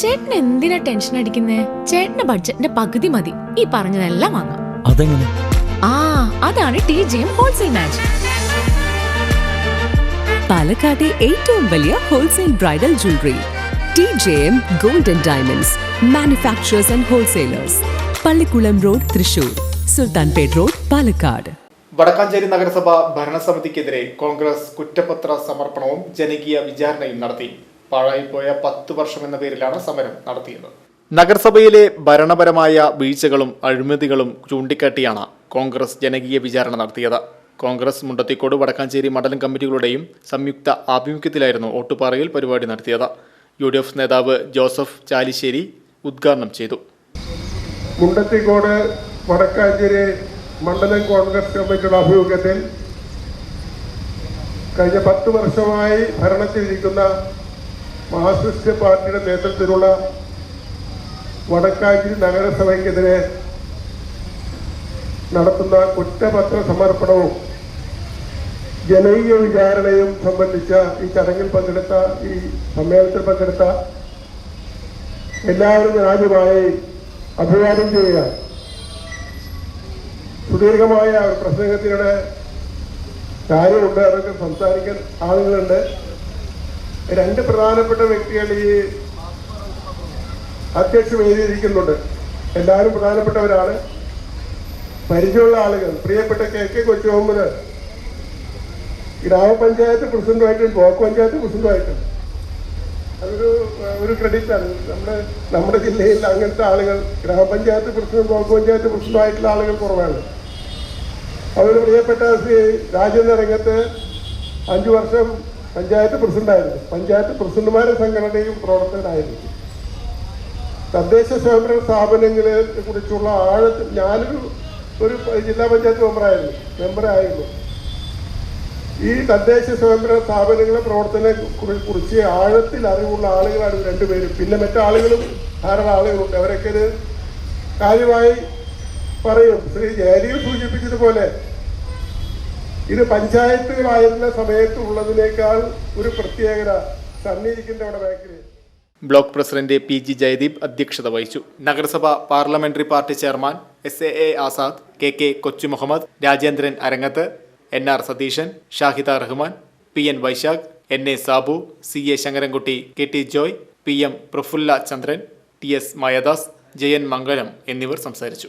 ചേട്ടൻ എന്തിനാ ടെൻഷൻ അടിക്കുന്നേ? ചേട്ടന്റെ ബഡ്ജറ്റിന്റെ പകുതി മതി. ഈ പറഞ്ഞതെല്ലാം വാങ്ങാം. അതെങ്ങനെ? ആ അതാണ് T J M wholesale match പാലക്കാട്ടെ ഏറ്റവും വലിയ wholesale bridal jewellery T J M gold and diamonds manufacturers and wholesalers Pallikulam road Thrissur Sultanpet road Palakkad. Vadakkanchery നഗരസഭ ഭരണസമിതിക്കെതിരെ കോൺഗ്രസ് കുറ്റപത്ര സമർപ്പണവും ജനകീയ വിചാരണയും നടത്തി. പാഴായിപ്പോയ പത്ത് വർഷം എന്ന പേരിലാണ് സമരം നടത്തിയത്. നഗരസഭയിലെ ഭരണപരമായ വീഴ്ചകളും അഴിമതികളും ചൂണ്ടിക്കാട്ടിയാണ് കോൺഗ്രസ് ജനകീയ വിചാരണ നടത്തിയത്. കോൺഗ്രസ് മുണ്ടത്തിക്കോട് വടക്കാഞ്ചേരി മണ്ഡലം കമ്മിറ്റികളുടെയും സംയുക്ത ആഭിമുഖ്യത്തിലായിരുന്നു ഓട്ടുപാറയിൽ പരിപാടി നടത്തിയത്. യു ഡി എഫ് നേതാവ് ജോസഫ് ചാലിശ്ശേരി ഉദ്ഘാടനം ചെയ്തു. മുണ്ടത്തിക്കോട് വടക്കാഞ്ചേരി മണ്ഡലം കോൺഗ്രസ് കമ്മിറ്റിയുടെ ആഭിമുഖ്യത്തിൽ കഴിഞ്ഞ പത്ത് വർഷമായി ഭരണത്തിലിരിക്കുന്ന മാർക്സിസ്റ്റ് പാർട്ടിയുടെ നേതൃത്വത്തിലുള്ള വടക്കാഞ്ചേരി നഗരസഭയ്ക്കെതിരെ നടത്തുന്ന കുറ്റപത്ര സമർപ്പണവും ജനകീയ വിചാരണയും സംബന്ധിച്ച ഈ ചടങ്ങിൽ പങ്കെടുത്ത ഈ സമ്മേളനത്തിൽ പങ്കെടുത്ത എല്ലാവരും ആദ്യമായി അഭിവാദ്യം ചെയ്യുക സുദീർഘമായ പ്രസംഗത്തിനിടെ കാര്യമുണ്ട് അതൊക്കെ സംസാരിക്കാൻ ആളുകളുണ്ട്. രണ്ട് പ്രധാനപ്പെട്ട വ്യക്തികൾ ഈ അധ്യക്ഷം എഴുതിയിരിക്കുന്നുണ്ട്. എല്ലാവരും പ്രധാനപ്പെട്ടവരാണ്. പരിചയമുള്ള ആളുകൾ. പ്രിയപ്പെട്ട കെ കെ കൊച്ചു മുഹമ്മദ് ഗ്രാമപഞ്ചായത്ത് പ്രസിഡന്റുമായിട്ടും ബ്ലോക്ക് പഞ്ചായത്ത് പ്രസിഡന്റുമായിട്ടും. അതൊരു ഒരു ക്രെഡിറ്റാണ് നമ്മുടെ നമ്മുടെ ജില്ലയിൽ അങ്ങനത്തെ ആളുകൾ ഗ്രാമപഞ്ചായത്ത് പ്രസിഡന്റ് ബ്ലോക്ക് പഞ്ചായത്ത് പ്രസിഡന്റുമായിട്ടുള്ള ആളുകൾ കുറവാണ്. അവർ പ്രിയപ്പെട്ട ശ്രീ രംഗത്ത് അഞ്ചു വർഷം പഞ്ചായത്ത് പ്രസിഡന്റായിരുന്നു. പഞ്ചായത്ത് പ്രസിഡന്റുമാരെ സംഘടനയും പ്രവർത്തകനായിരുന്നു തദ്ദേശ സ്വയംഭരണ സ്ഥാപനങ്ങളെ കുറിച്ചുള്ള ആഴത്തിൽ ഞാനൊരു ഒരു ജില്ലാ പഞ്ചായത്ത് മെമ്പറായിരുന്നു. മെമ്പറായിരുന്നു. ഈ തദ്ദേശ സ്വയംഭരണ സ്ഥാപനങ്ങളെ പ്രവർത്തനെ കുറിച്ച് ആഴത്തിൽ അറിവുള്ള ആളുകളാണ് രണ്ടുപേരും. പിന്നെ മറ്റാളുകളും ധാരാളം ആളുകളുണ്ട്. അവരൊക്കെ കാര്യമായി പറയും. ശ്രീ ജയരിയിൽ സൂചിപ്പിച്ചതുപോലെ ഇത് പഞ്ചായത്തുകളായിരുന്ന സമയത്ത് ഉള്ളതിനേക്കാൾ ഒരു പ്രത്യേകത സണ്ണിരിക്കുന്ന അവിടെ ബാക്കിൽ block president P G Jayadeep അധ്യക്ഷത വഹിച്ചു. നഗരസഭ parliamentary party chairman S A A Azad K K Kochu Muhammad Rajendran Arangath N R Satheesan Shahida Rahman P N Vaishakh N A Sabu C A Sankarankutty K T Joy P M Prafulla Chandran T S Mayadas Jayan Mangalam എന്നിവർ സംസാരിച്ചു.